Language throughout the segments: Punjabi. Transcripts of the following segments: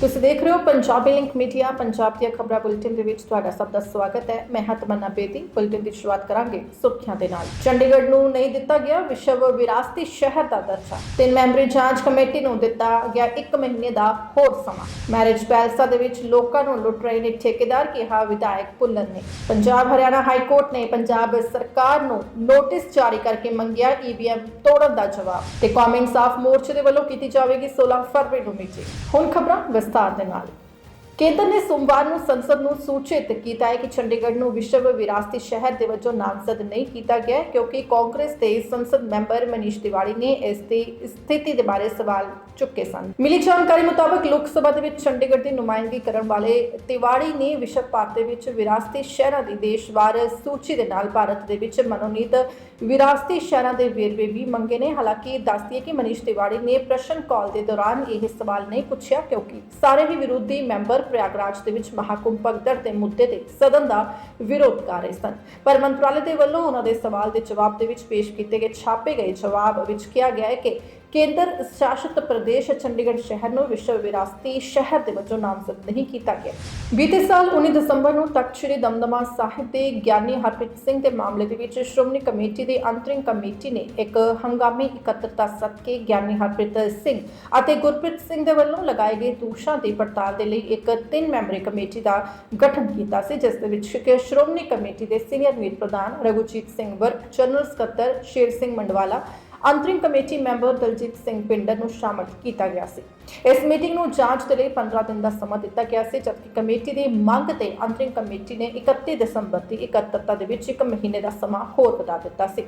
ਤੁਸੀਂ ਦੇਖ ਰਹੇ ਹੋ ਪੰਜਾਬੀ ਲਿੰਕ ਮੀਡੀਆ, ਪੰਜਾਬ ਦੀਆਂ ਖਬਰਾਂ ਬੁਲੇਟਿਨ ਦੇ ਵਿੱਚ ਤੁਹਾਡਾ ਸਭ ਦਾ ਸਵਾਗਤ ਹੈ। ਮੈਂ ਹਾਂ ਬੇਦੀ, ਬੁਲੇਟਿਨ ਦੀ ਸ਼ੁਰੂਆਤ ਕਰਾਂਗੇ ਸੁਰਖੀਆਂ ਦੇ ਨਾਲ। ਚੰਡੀਗੜ੍ਹ ਨੂੰ ਨਹੀਂ ਦਿੱਤਾ ਗਿਆ ਵਿਸ਼ਵ ਵਿਰਾਸਤੀ ਸ਼ਹਿਰ ਦਾ ਦਰਜਾ। ਤਿੰਨ ਮੈਂਬਰੀ ਜਾਂਚ ਕਮੇਟੀ ਨੂੰ ਦਿੱਤਾ ਗਿਆ 1 ਮਹੀਨੇ ਦਾ ਹੋਰ ਸਮਾਂ। ਮੈਰਿਜ ਪੈਲਸਾਂ ਦੇ ਵਿੱਚ ਲੋਕਾਂ ਨੂੰ ਲੁੱਟ ਰਹੇ ਨੇ ਠੇਕੇਦਾਰ, ਕਿਹਾ ਵਿਧਾਇਕ ਭੁੱਲਰ ਨੇ। ਪੰਜਾਬ, ਹਰਿਆਣਾ ਹਾਈ ਕੋਰਟ ਨੇ ਪੰਜਾਬ ਸਰਕਾਰ ਨੂੰ ਨੋਟਿਸ ਜਾਰੀ ਕਰਕੇ ਮੰਗਿਆ ਈਵੀਐਮ ਤੋੜਨ ਦਾ ਜਵਾਬ ਤੇ ਕੌਮੀ ਇਨਸਾਫ ਮੋਰਚੇ ਦੇ ਵੱਲੋਂ ਕੀਤੀ ਜਾਵੇਗੀ 16 ਫਰਵਰੀ ਨੂੰ ਮੀਟਿੰਗ। ਹੁਣ ਖਬਰਾਂ ਵਿਸਤਾਰ ਦੇ ਨਾਲ। ਕੇਂਦਰ ਨੇ ਸੋਮਵਾਰ ਨੂੰ ਸੰਸਦ ਨੂੰ ਸੂਚਿਤ ਕੀਤਾ ਹੈ ਕਿ ਚੰਡੀਗੜ੍ਹ ਨੂੰ ਵਿਸ਼ਵ ਵਿਰਾਸਤੀ ਸ਼ਹਿਰ ਦੇ ਵਜੋਂ ਨਾਮਜ਼ਦ ਨਹੀਂ ਕੀਤਾ ਗਿਆ ਕਿਉਂਕਿ ਕਾਂਗਰਸ ਦੇ ਸੰਸਦ ਮੈਂਬਰ ਮਨੀਸ਼ ਤਿਵਾੜੀ ਨੇ ਇਸ ਦੀ ਸਥਿਤੀ ਦੇ ਬਾਰੇ ਸਵਾਲ ਚੁੱਕੇ ਸਨ। ਮਿਲੀ ਜਾਣਕਾਰੀ ਮੁਤਾਬਕ ਲੋਕ ਸਭਾ ਦੇ ਵਿੱਚ ਚੰਡੀਗੜ੍ਹ ਦੀ ਨੁਮਾਇੰਦਗੀ ਕਰਨ ਵਾਲੇ ਤਿਵਾੜੀ ਨੇ ਵਿਸ਼ਵ ਭਰ ਦੇ ਵਿੱਚ ਵਿਰਾਸਤੀ ਸ਼ਹਿਰਾਂ ਦੀ ਦੇਸ਼ਵਾਰ ਸੂਚੀ ਦੇ ਨਾਲ ਭਾਰਤ ਦੇ ਵਿੱਚ ਮਨੋਨੀਤ ਵਿਰਾਸਤੀ ਸ਼ਹਿਰਾਂ ਦੇ ਵੇਰਵੇ ਵੀ ਮੰਗੇ ਨੇ। ਹਾਲਾਂਕਿ ਦੱਸਦੀ ਕਿ ਮਨੀਸ਼ ਤਿਵਾੜੀ ਨੇ ਪ੍ਰਸ਼ਨ ਕਾਲ ਦੇ ਦੌਰਾਨ ਇਹ ਸਵਾਲ ਨਹੀਂ ਪੁੱਛਿਆ ਕਿਉਂਕਿ ਸਾਰੇ ਹੀ ਵਿਰੋਧੀ ਮੈਂਬਰ ਪ੍ਰਯਾਗਰਾਜ ਦੇ ਵਿੱਚ ਮਹਾਕੁੰਭ ਭਗਦੜ ਦੇ ਮੁੱਦੇ ਤੇ ਸਦਨ ਦਾ ਵਿਰੋਧ ਕਰ ਰਹੇ ਸਨ। ਪਰ ਮੰਤਰਾਲੇ ਦੇ ਵੱਲੋਂ ਉਹਨਾਂ ਦੇ ਸਵਾਲ ਦੇ ਜਵਾਬ ਦੇ ਵਿੱਚ ਪੇਸ਼ ਕੀਤੇ ਗਏ ਛਾਪੇ ਗਏ ਜਵਾਬ ਵਿੱਚ ਕਿਹਾ ਗਿਆ ਹੈ ਕਿ ਕੇਂਦਰ ਸ਼ਾਸਿਤ ਪ੍ਰਦੇਸ਼ ਚੰਡੀਗੜ੍ਹ ਸ਼ਹਿਰ ਨੂੰ ਵਿਸ਼ਵ ਵਿਰਾਸਤੀ ਸ਼ਹਿਰ ਦੇ ਵਜੋਂ ਨਾਮਜ਼ਦ ਨਹੀਂ ਕੀਤਾ ਗਿਆ। ਬੀਤੇ ਸਾਲ 19 ਦਸੰਬਰ ਨੂੰ ਤਖਤ ਸ੍ਰੀ ਦਮਦਮਾ ਸਾਹਿਬ ਦੇ ਗਿਆਨੀ ਹਰਪ੍ਰੀਤ ਸਿੰਘ ਦੇ ਮਾਮਲੇ ਦੇ ਵਿੱਚ ਸ਼੍ਰੋਮਣੀ ਕਮੇਟੀ ਦੀ ਅੰਤਰਿੰਗ ਕਮੇਟੀ ਨੇ ਇੱਕ ਹੰਗਾਮੀ ਇਕੱਤਰਤਾ ਸਦਕੇ ਗਿਆਨੀ ਹਰਪ੍ਰੀਤ ਸਿੰਘ ਅਤੇ ਗੁਰਪ੍ਰੀਤ ਸਿੰਘ ਦੇ ਵੱਲੋਂ ਲਗਾਏ ਗਏ ਦੋਸ਼ਾਂ ਦੀ ਪੜਤਾਲ ਦੇ ਲਈ ਇੱਕ ਤਿੰਨ ਮੈਂਬਰੀ ਕਮੇਟੀ ਦਾ ਗਠਨ ਕੀਤਾ ਸੀ, ਜਿਸ ਦੇ ਵਿੱਚ ਕਿ ਸ਼੍ਰੋਮਣੀ ਕਮੇਟੀ ਦੇ ਸੀਨੀਅਰ ਮੀਤ ਪ੍ਰਧਾਨ ਰਘੁਜੀਤ ਸਿੰਘ ਵਰਗ, ਜਨਰਲ ਸਕੱਤਰ ਸ਼ੇਰ ਸਿੰਘ ਮੰਡਵਾਲਾ ਅੰਤਰਿਮ ਕਮੇਟੀ ਮੈਂਬਰ ਦਲਜੀਤ ਸਿੰਘ ਪਿੰਡਰ ਨੂੰ ਸ਼ਾਮਲ ਕੀਤਾ ਗਿਆ ਸੀ। ਇਸ ਮੀਟਿੰਗ ਨੂੰ ਜਾਂਚ ਦੇ ਲਈ 15 ਦਿਨ ਦਾ ਸਮਾਂ ਦਿੱਤਾ ਗਿਆ ਸੀ, ਜਦਕਿ ਕਮੇਟੀ ਦੀ ਮੰਗ ਤੇ ਅੰਤਰਿਮ ਕਮੇਟੀ ਨੇ 31 ਦਸੰਬਰ ਦੀ ਇਕੱਤਰਤਾ ਦੇ ਵਿੱਚ ਇੱਕ ਮਹੀਨੇ ਦਾ ਸਮਾਂ ਹੋਰ ਵਧਾ ਦਿੱਤਾ ਸੀ।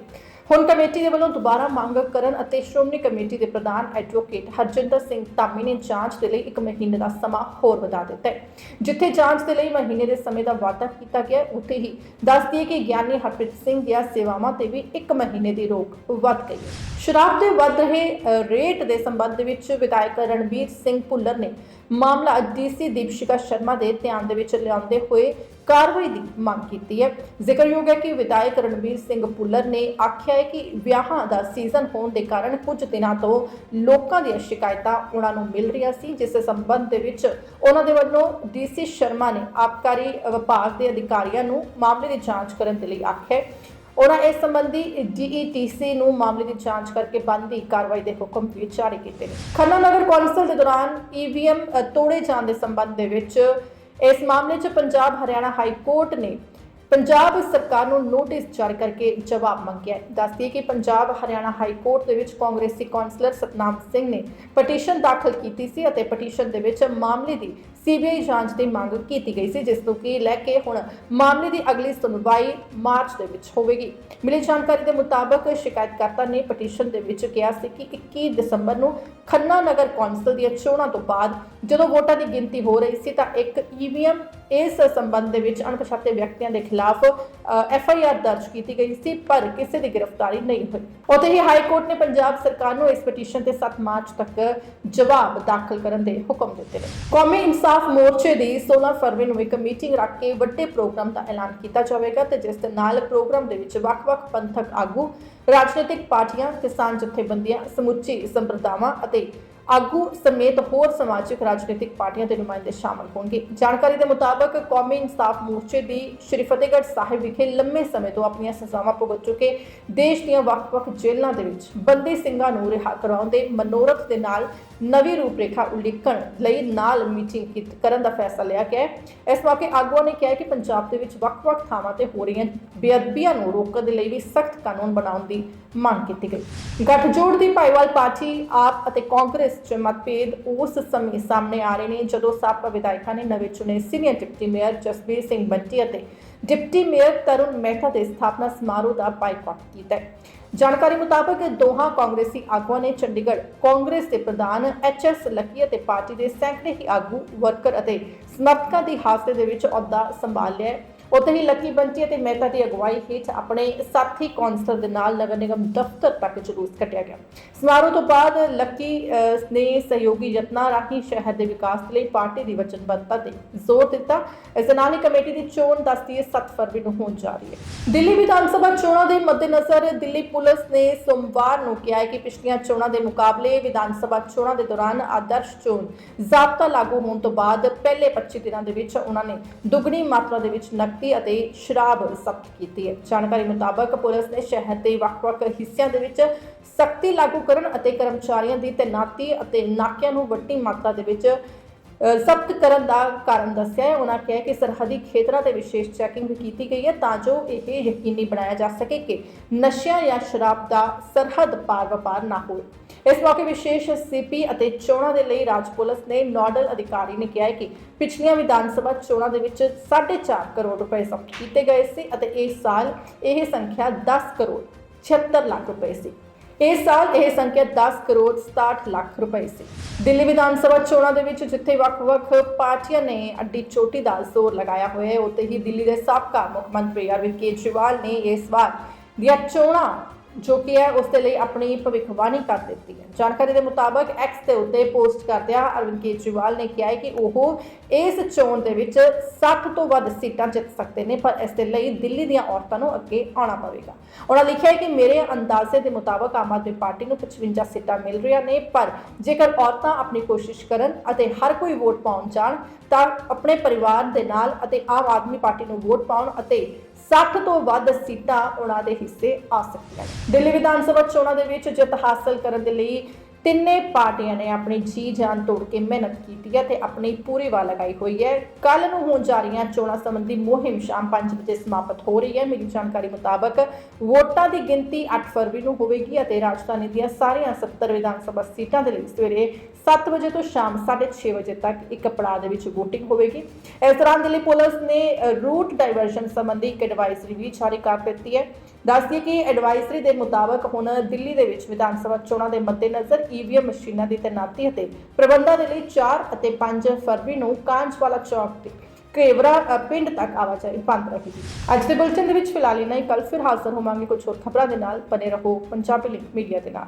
ਹੁਣ ਕਮੇਟੀ ਦੇ ਵੱਲੋਂ ਦੁਬਾਰਾ ਮੰਗ ਕਰਨ ਅਤੇ ਸ਼੍ਰੋਮਣੀ ਕਮੇਟੀ ਦੇ ਪ੍ਰਧਾਨ ਐਡਵੋਕੇਟ ਹਰਜਿੰਦਰ ਸਿੰਘ ਧਾਮੀ ਨੇ ਜਾਂਚ ਦੇ ਲਈ ਇੱਕ ਮਹੀਨੇ ਦਾ ਸਮਾਂ ਹੋਰ ਵਧਾ ਦਿੱਤਾ ਹੈ। ਜਿੱਥੇ ਜਾਂਚ ਦੇ ਲਈ ਮਹੀਨੇ ਦੇ ਸਮੇਂ ਦਾ ਵਾਅਦਾ ਕੀਤਾ ਗਿਆ, ਉੱਥੇ ਹੀ ਦੱਸ ਦਈਏ ਕਿ ਗਿਆਨੀ ਹਰਪ੍ਰੀਤ ਸਿੰਘ ਦੀਆਂ ਸੇਵਾਵਾਂ ਤੇ ਵੀ ਇੱਕ ਮਹੀਨੇ ਦੀ ਰੋਕ ਵੱਧ ਗਈ ਹੈ। ਸ਼ਰਾਬ ਦੇ ਵੱਧ ਰਹੇ ਰੇਟ ਦੇ ਸੰਬੰਧ ਵਿੱਚ ਵਿਧਾਇਕ ਰਣਬੀਰ ਸਿੰਘ ਭੁੱਲਰ ਨੇ ਮਾਮਲਾ ਡੀਸੀ ਦੀਪਸ਼ਿਕਾ ਸ਼ਰਮਾ ਦੇ ਧਿਆਨ ਦੇ ਵਿੱਚ ਲਿਆਉਂਦੇ ਹੋਏ ਕਾਰਵਾਈ ਦੀ ਮੰਗ ਕੀਤੀ ਹੈ। ਜ਼ਿਕਰਯੋਗ ਹੈ ਕਿ ਵਿਧਾਇਕ ਰਣਬੀਰ ਸਿੰਘ ਭੁੱਲਰ ਨੇ ਆਖਿਆ ਹੈ ਕਿ ਵਿਆਹਾਂ ਦਾ ਸੀਜ਼ਨ ਹੋਣ ਦੇ ਕਾਰਨ ਕੁਝ ਦਿਨਾਂ ਤੋਂ ਲੋਕਾਂ ਦੀਆਂ ਸ਼ਿਕਾਇਤਾਂ ਉਹਨਾਂ ਨੂੰ ਮਿਲ ਰਹੀਆਂ ਸੀ, ਜਿਸ ਸੰਬੰਧ ਦੇ ਵਿੱਚ ਉਹਨਾਂ ਦੇ ਵੱਲੋਂ ਡੀਸੀ ਸ਼ਰਮਾ ਨੇ ਆਬਕਾਰੀ ਵਿਭਾਗ ਦੇ ਅਧਿਕਾਰੀਆਂ ਨੂੰ ਮਾਮਲੇ ਦੀ ਜਾਂਚ ਕਰਨ ਦੇ ਲਈ ਆਖਿਆ ਉਹਨਾਂ ਇਸ ਸੰਬੰਧੀ ਡੀਈਟੀਸੀ ਨੂੰ ਮਾਮਲੇ ਦੀ ਜਾਂਚ ਕਰਕੇ ਬੰਦੀ ਕਾਰਵਾਈ ਦੇ ਹੁਕਮ ਵੀ ਜਾਰੀ ਕੀਤੇ ਨੇ। ਖੰਨਾ ਨਗਰ ਕੌਂਸਲ ਦੇ ਦੌਰਾਨ ਈਵੀਐਮ ਤੋੜੇ ਜਾਣ ਦੇ ਸੰਬੰਧ ਦੇ ਵਿੱਚ ਇਸ ਮਾਮਲੇ 'ਚ ਪੰਜਾਬ ਹਰਿਆਣਾ ਹਾਈ ਕੋਰਟ ਨੇ ਪੰਜਾਬ ਸਰਕਾਰ ਨੂੰ ਨੋਟਿਸ ਜਾਰੀ ਕਰਕੇ ਜਵਾਬ ਮੰਗਿਆ ਹੈ। ਦੱਸਦੀ ਕਿ ਪੰਜਾਬ ਹਰਿਆਣਾ ਹਾਈ ਕੋਰਟ ਦੇ ਵਿੱਚ ਕਾਂਗਰਸੀ ਕੌਂਸਲਰ ਸਤਨਾਮ ਸਿੰਘ ਨੇ ਪਟੀਸ਼ਨ ਦਾਖਲ ਕੀਤੀ ਸੀ ਅਤੇ ਪਟੀਸ਼ਨ ਦੇ ਵਿੱਚ ਮਾਮਲੇ ਦੀ ਸੀਬੀਆਈ ਜਾਂਚ ਦੀ ਮੰਗ ਕੀਤੀ ਗਈ ਸੀ, ਜਿਸ ਨੂੰ ਕਿ ਲੈ ਕੇ ਹੁਣ ਮਾਮਲੇ ਦੀ ਅਗਲੀ ਸੁਣਵਾਈ ਮਾਰਚ ਦੇ ਵਿੱਚ ਹੋਵੇਗੀ। ਮਿਲੀ ਜਾਣਕਾਰੀ ਦੇ ਮੁਤਾਬਕ ਸ਼ਿਕਾਇਤਕਰਤਾ ਨੇ ਪਟੀਸ਼ਨ ਦੇ ਵਿੱਚ ਕਿਹਾ ਸੀ ਕਿ 21 ਦਸੰਬਰ ਨੂੰ ਖੰਨਾ ਨਗਰ ਕੌਂਸਲ ਦੀਆਂ ਚੋਣਾਂ ਤੋਂ ਬਾਅਦ ਜਦੋਂ ਵੋਟਾਂ ਦੀ ਗਿਣਤੀ ਹੋ ਰਹੀ ਸੀ ਤਾਂ ਇੱਕ ਈਵੀਐਮ ਇਸ ਸੰਬੰਧ ਦੇ ਵਿੱਚ ਅਣਪਛਾਤੇ ਵਿਅਕਤੀਆਂ ਦੇ ਖਿਲਾਫ ਐਫ ਆਈ ਆਰ ਦਰਜ ਕੀਤੀ ਗਈ ਸੀ, ਪਰ ਕਿਸੇ ਦੀ ਗ੍ਰਿਫਤਾਰੀ ਨਹੀਂ ਹੋਈ। ਉੱਥੇ ਹੀ ਹਾਈ ਕੋਰਟ ਨੇ ਪੰਜਾਬ ਸਰਕਾਰ ਨੂੰ ਇਸ ਪਟੀਸ਼ਨ ਤੇ 7 ਮਾਰਚ ਤੱਕ ਜਵਾਬ ਦਾਖਲ ਕਰਨ ਦੇ ਹੁਕਮ ਦਿੱਤੇ ਨੇ। ਕੌਮੀ ਇਨਸਾਫ ਮੋਰਚੇ ਦੀ 16 ਫਰਵਰੀ ਨੂੰ ਇੱਕ ਮੀਟਿੰਗ ਰੱਖ ਕੇ ਵੱਡੇ ਪ੍ਰੋਗਰਾਮ ਦਾ ਐਲਾਨ ਕੀਤਾ ਜਾਵੇਗਾ ਤੇ ਜਿਸ ਦੇ ਨਾਲ ਪ੍ਰੋਗਰਾਮ ਦੇ ਵਿੱਚ ਵੱਖ-ਵੱਖ ਪੰਥਕ ਆਗੂ, ਰਾਜਨੀਤਿਕ ਪਾਰਟੀਆਂ, ਕਿਸਾਨ ਜਥੇਬੰਦੀਆਂ, ਸਮੁੱਚੀ ਸੰਪਰਦਾਵਾਂ ਅਤੇ ਆਗੂ ਸਮੇਤ ਹੋਰ ਸਮਾਜਿਕ, ਰਾਜਨੀਤਿਕ ਪਾਰਟੀਆਂ ਦੇ ਨੁਮਾਇੰਦੇ ਸ਼ਾਮਲ ਹੋਣਗੇ। ਜਾਣਕਾਰੀ ਦੇ ਮੁਤਾਬਕ ਕੌਮੀ ਇਨਸਾਫ ਮੋਰਚੇ ਦੀ ਸ਼੍ਰੀ ਫਤਿਹਗੜ੍ਹ ਸਾਹਿਬ ਵਿਖੇ ਲੰਮੇ ਸਮੇਂ ਤੋਂ ਆਪਣੀਆਂ ਸਜ਼ਾਵਾਂ ਭੁਗਤ ਚੁੱਕੇ ਦੇਸ਼ ਦੀਆਂ ਵੱਖ-ਵੱਖ ਜੇਲ੍ਹਾਂ ਦੇ ਵਿੱਚ ਬੰਦੀ ਸਿੰਘਾਂ ਨੂੰ ਰਿਹਾ ਕਰਾਉਣ ਦੇ ਮਨੋਰਥ ਦੇ ਨਾਲ ਨਵੀਂ ਰੂਪਰੇਖਾ ਉਲੀਕਣ ਲਈ ਨਾਲ ਮੀਟਿੰਗ ਕਰਨ ਦਾ ਫੈਸਲਾ ਲਿਆ ਗਿਆ ਹੈ। ਇਸ ਮੌਕੇ ਆਗੂਆਂ ਨੇ ਕਿਹਾ ਕਿ ਪੰਜਾਬ ਦੇ ਵਿੱਚ ਵੱਖ-ਵੱਖ ਥਾਵਾਂ ਤੇ ਹੋ ਰਹੀਆਂ ਬੇਅਦਬੀਆਂ ਨੂੰ ਰੋਕਣ ਦੇ ਲਈ ਵੀ ਸਖਤ ਕਾਨੂੰਨ ਬਣਾਉਣ ਦੀ ਮੰਗ ਕੀਤੀ ਗਈ। ਗੱਠਜੋੜ ਦੀ ਭਾਈਵਾਲ ਪਾਰਟੀ, ਆਪ ਅਤੇ ਕਾਂਗਰਸ 'ਚ ਮਤਭੇਦ ਉਸ ਸਮੇਂ ਸਾਹਮਣੇ ਆ ਰਹੇ ਨੇ ਜਦੋਂ ਸਾਬਕਾ ਵਿਧਾਇਕਾਂ ਨੇ ਨਵੇਂ ਚੁਣੇ senior deputy mayor Jasbir Singh Bunty ਅਤੇ ਡਿਪਟੀ ਮੇਅਰ ਤਰੁਣ ਮਹਿਤਾ ਦੇ ਸਥਾਪਨਾ ਸਮਾਰੋਹ ਦਾ ਬਾਈਕਾਟ ਕੀਤਾ ਹੈ। ਜਾਣਕਾਰੀ ਮੁਤਾਬਕ ਦੋਹਾਂ ਕਾਂਗਰਸੀ ਆਗੂਆਂ ਨੇ ਚੰਡੀਗੜ੍ਹ ਕਾਂਗਰਸ ਦੇ ਪ੍ਰਧਾਨ ਐਚ ਐਸ ਲੱਕੀ ਅਤੇ ਪਾਰਟੀ ਦੇ ਸੈਂਕੜੇ ਹੀ ਆਗੂ, ਵਰਕਰ ਅਤੇ ਸਮਰਥਕਾਂ ਦੀ ਹਾਸਤੇ ਦੇ ਵਿੱਚ ਅਹੁਦਾ ਸੰਭਾਲ ਲਿਆ ਹੈ। ਉੱਥੇ ਹੀ ਲੱਕੀ ਬੰਟੀ ਅਤੇ ਮਹਿਤਾ ਦੀ ਅਗਵਾਈ ਹੇਠ ਆਪਣੇ ਸਾਥੀ ਕੌਂਸਲਰ ਦੇ ਨਾਲ ਨਗਰ ਨਿਗਮ ਦਫ਼ਤਰ ਤੱਕ ਜਲੂਸ ਕੱਢਿਆ ਗਿਆ। ਸਮਾਰੋਹ ਤੋਂ ਬਾਅਦ ਲੱਕੀ ਨੇ ਸਹਿਯੋਗੀ ਯਤਨਾਂ ਰਾਹੀਂ ਸ਼ਹਿਰ ਦੇ ਵਿਕਾਸ ਲਈ ਪਾਰਟੀ ਦੀ ਵਚਨਬੱਧਤਾ ਤੇ ਜ਼ੋਰ ਦਿੱਤਾ। ਇਸ ਦੇ ਨਾਲ ਹੀ ਕਮੇਟੀ ਦੀ ਚੋਣ ਦੱਸਦੀ ਹੈ 7 ਫਰਵਰੀ ਨੂੰ ਹੋਣ ਜਾ ਰਹੀ ਹੈ। ਦਿੱਲੀ ਵਿਧਾਨ ਸਭਾ ਚੋਣਾਂ ਦੇ ਮੱਦੇਨਜ਼ਰ ਦਿੱਲੀ ਪੁਲਿਸ ਨੇ ਸੋਮਵਾਰ ਨੂੰ ਕਿਹਾ ਹੈ ਕਿ ਪਿਛਲੀਆਂ ਚੋਣਾਂ ਦੇ ਮੁਕਾਬਲੇ ਵਿਧਾਨ ਸਭਾ ਚੋਣਾਂ ਦੇ ਦੌਰਾਨ ਆਦਰਸ਼ ਚੋਣ ਜ਼ਾਬਤਾ ਲਾਗੂ ਹੋਣ ਤੋਂ ਬਾਅਦ ਪਹਿਲੇ 25 ਦਿਨਾਂ ਦੇ ਵਿੱਚ ਉਹਨਾਂ ਨੇ ਦੁੱਗਣੀ ਮਾਤਰਾ ਦੇ ਵਿੱਚ ਨਕਦੀ ਅਤੇ ਸ਼ਰਾਬ ਜ਼ਬਤ ਕੀਤੀ ਹੈ। ਜਾਣਕਾਰੀ ਮੁਤਾਬਕ ਪੁਲਿਸ ਨੇ ਸ਼ਹਿਰ ਦੇ ਵੱਖ-ਵੱਖ ਹਿੱਸਿਆਂ ਦੇ ਵਿੱਚ ਸਖਤੀ ਲਾਗੂ ਕਰਨ ਅਤੇ ਕਰਮਚਾਰੀਆਂ ਦੀ ਤੈਨਾਤੀ ਅਤੇ ਨਾਕਿਆਂ ਨੂੰ ਵੱਡੀ ਮਾਤਰਾ ਦੇ ਵਿੱਚ ਅ, ਜ਼ਬਤ ਕਰਨ ਦਾ ਕਾਰਨ ਦੱਸਿਆ ਹੈ। ਉਹਨਾਂ ਕਿਹਾ ਕਿ ਸਰਹੱਦੀ ਖੇਤਰਾਂ ਤੇ ਵਿਸ਼ੇਸ਼ ਚੈਕਿੰਗ ਕੀਤੀ ਗਈ ਹੈ ਤਾਂ ਜੋ ਇਹ ਯਕੀਨੀ ਬਣਾਇਆ ਜਾ ਸਕੇ ਕਿ ਨਸ਼ਿਆਂ ਜਾਂ ਸ਼ਰਾਬ ਦਾ ਸਰਹੱਦ ਪਾਰ ਵਪਾਰ ਨਾ ਹੋਵੇ। ਇਸ ਮੌਕੇ ਵਿਸ਼ੇਸ਼ ਸੀਪੀ ਅਤੇ ਚੋਣਾਂ ਦੇ ਲਈ ਰਾਜ ਪੁਲਿਸ ਨੇ ਨੋਡਲ ਅਧਿਕਾਰੀ ਨੇ ਕਿਹਾ ਕਿ ਪਿਛਲੀਆਂ ਵਿਧਾਨ ਸਭਾ ਚੋਣਾਂ ਦੇ ਵਿੱਚ 4.5 ਕਰੋੜ ਰੁਪਏ ਜ਼ਬਤ ਕੀਤੇ ਗਏ ਸੀ ਅਤੇ ਇਸ ਸਾਲ ਇਹ ਸੰਖਿਆ 10 ਕਰੋੜ 76 ਲੱਖ ਰੁਪਏ ਸੀ। ਇਸ ਸਾਲ ਇਹ ਸੰਖਿਆ 10 ਕਰੋੜ 67 ਲੱਖ ਰੁਪਏ ਸੀ। ਦਿੱਲੀ ਵਿਧਾਨ ਸਭਾ ਚੋਣਾਂ ਦੇ ਵਿੱਚ ਜਿੱਥੇ ਵੱਖ-ਵੱਖ ਪਾਰਟੀਆਂ ਨੇ ਅੱਡੀ ਚੋਟੀ ਦਾ ਜ਼ੋਰ ਲਗਾਇਆ ਹੋਇਆ ਹੈ, ਉੱਥੇ ਹੀ ਦਿੱਲੀ ਦੇ ਸਾਬਕਾ ਮੁੱਖ ਮੰਤਰੀ ਅਰਵਿੰਦ ਕੇਜਰੀਵਾਲ ਨੇ ਇਸ ਵਾਰ ਦੀਆਂ ਚੋਣਾਂ ਜੋ ਕਿ ਹੈ, ਉਸ ਦੇ ਲਈ ਆਪਣੀ ਭਵਿੱਖਬਾਣੀ ਕਰ ਦਿੱਤੀ ਹੈ। ਜਾਣਕਾਰੀ ਦੇ ਮੁਤਾਬਕ ਐਕਸ ਦੇ ਉੱਤੇ ਪੋਸਟ ਕਰਦਿਆਂ ਅਰਵਿੰਦ ਕੇਜਰੀਵਾਲ ਨੇ ਕਿਹਾ ਹੈ ਕਿ ਉਹ ਇਸ ਚੋਣ ਦੇ ਵਿੱਚ 60 ਤੋਂ ਵੱਧ ਸੀਟਾਂ ਜਿੱਤ ਸਕਦੇ ਨੇ, ਪਰ ਇਸ ਦੇ ਲਈ ਦਿੱਲੀ ਦੀਆਂ ਔਰਤਾਂ ਨੂੰ ਅੱਗੇ ਆਉਣਾ ਪਵੇਗਾ। ਉਹਨਾਂ ਲਿਖਿਆ ਹੈ ਕਿ ਮੇਰੇ ਅੰਦਾਜ਼ੇ ਦੇ ਮੁਤਾਬਕ ਆਮ ਆਦਮੀ ਪਾਰਟੀ ਨੂੰ 55 ਸੀਟਾਂ ਮਿਲ ਰਹੀਆਂ ਨੇ, ਪਰ ਜੇਕਰ ਔਰਤਾਂ ਆਪਣੀ ਕੋਸ਼ਿਸ਼ ਕਰਨ ਅਤੇ ਹਰ ਕੋਈ ਵੋਟ ਪਾਉਣ ਜਾਣ, ਤਾਂ ਆਪਣੇ ਪਰਿਵਾਰ ਦੇ ਨਾਲ ਅਤੇ ਆਮ ਆਦਮੀ ਪਾਰਟੀ ਨੂੰ ਵੋਟ ਪਾਉਣ ਅਤੇ 60 ਤੋਂ ਵੱਧ ਸੀਟਾਂ ਉਹਨਾਂ ਦੇ ਹਿੱਸੇ ਆ ਸਕਦੀਆਂ ਨੇ। ਦਿੱਲੀ ਵਿਧਾਨ ਸਭਾ ਚੋਣਾਂ ਦੇ ਵਿੱਚ ਜਿੱਤ ਹਾਸਲ ਕਰਨ ਦੇ ਲਈ ਤਿੰਨੇ ਪਾਰਟੀਆਂ ਨੇ ਆਪਣੀ ਜੀ ਜਾਨ ਤੋੜ ਕੇ ਮਿਹਨਤ ਕੀਤੀ ਹੈ ਤੇ ਆਪਣੀ ਪੂਰੀ ਵਾਹ ਲਗਾਈ ਹੋਈ ਹੈ। ਕੱਲ ਨੂੰ ਹੋਣ ਜਾ ਰਹੀਆਂ ਚੋਣਾਂ ਸੰਬੰਧੀ ਮੁਹਿੰਮ ਸ਼ਾਮ 5 ਵਜੇ ਸਮਾਪਤ ਹੋ ਰਹੀ ਹੈ। ਮੇਰੀ ਜਾਣਕਾਰੀ ਮੁਤਾਬਕ ਵੋਟਾਂ ਦੀ ਗਿਣਤੀ 8 ਫਰਵਰੀ ਨੂੰ ਹੋਵੇਗੀ ਅਤੇ ਰਾਜਧਾਨੀ ਦੀਆਂ ਸਾਰੀਆਂ 70 ਵਿਧਾਨ ਸਭਾ ਸੀਟਾਂ ਦੇ ਲਈ ਸਵੇਰੇ 7 ਵਜੇ ਤੋਂ ਸ਼ਾਮ 6:30 ਵਜੇ ਤੱਕ ਇੱਕ ਪੜਾਅ ਦੇ ਵਿੱਚ VOTING ਹੋਵੇਗੀ। ਇਸ ਦੌਰਾਨ ਦਿੱਲੀ ਪੁਲਿਸ ਨੇ ਰੂਟ ਡਾਇਵਰਸ਼ਨ ਸੰਬੰਧੀ ਇੱਕ ਐਡਵਾਈਜ਼ਰੀ ਵੀ ਜਾਰੀ ਕਰ ਦਿੱਤੀ ਹੈ। ਦੱਸਦੀਏ ਕਿ ਐਡਵਾਈਜ਼ਰੀ ਦੇ ਮੁਤਾਬਕ ਹੁਣ ਦਿੱਲੀ ਦੇ ਵਿੱਚ ਵਿਧਾਨ ਸਭਾ ਚੋਣਾਂ ਦੇ ਮੱਦੇਨਜ਼ਰ ਈਵੀਐਮ ਮਸ਼ੀਨਾਂ ਦੀ ਤੈਨਾਤੀ ਅਤੇ ਪ੍ਰਬੰਧਾਂ ਦੇ ਲਈ 4 ਅਤੇ 5 ਫਰਵਰੀ ਨੂੰ ਕਾਂਜਵਾਲਾ ਚੌਕ ਤੇ ਕੇਵਰਾ ਪਿੰਡ ਤੱਕ ਆਵਾਜਾਈ ਬੰਦ ਰਹੇਗੀ। ਅੱਜ ਦੇ ਬੁਲੇਟਿਨ ਦੇ ਵਿੱਚ ਫਿਲਹਾਲ ਇਨਾ ਹੀ। ਕੱਲ ਫਿਰ ਹਾਜ਼ਰ ਹੋਵਾਂਗੇ ਕੁਝ ਹੋਰ ਖਬਰਾਂ ਦੇ ਨਾਲ। ਬਨੇ ਰਹੋ ਪੰਜਾਬੀ ਲਿੰਕ ਮੀਡੀਆ ਦੇ ਨਾਲ।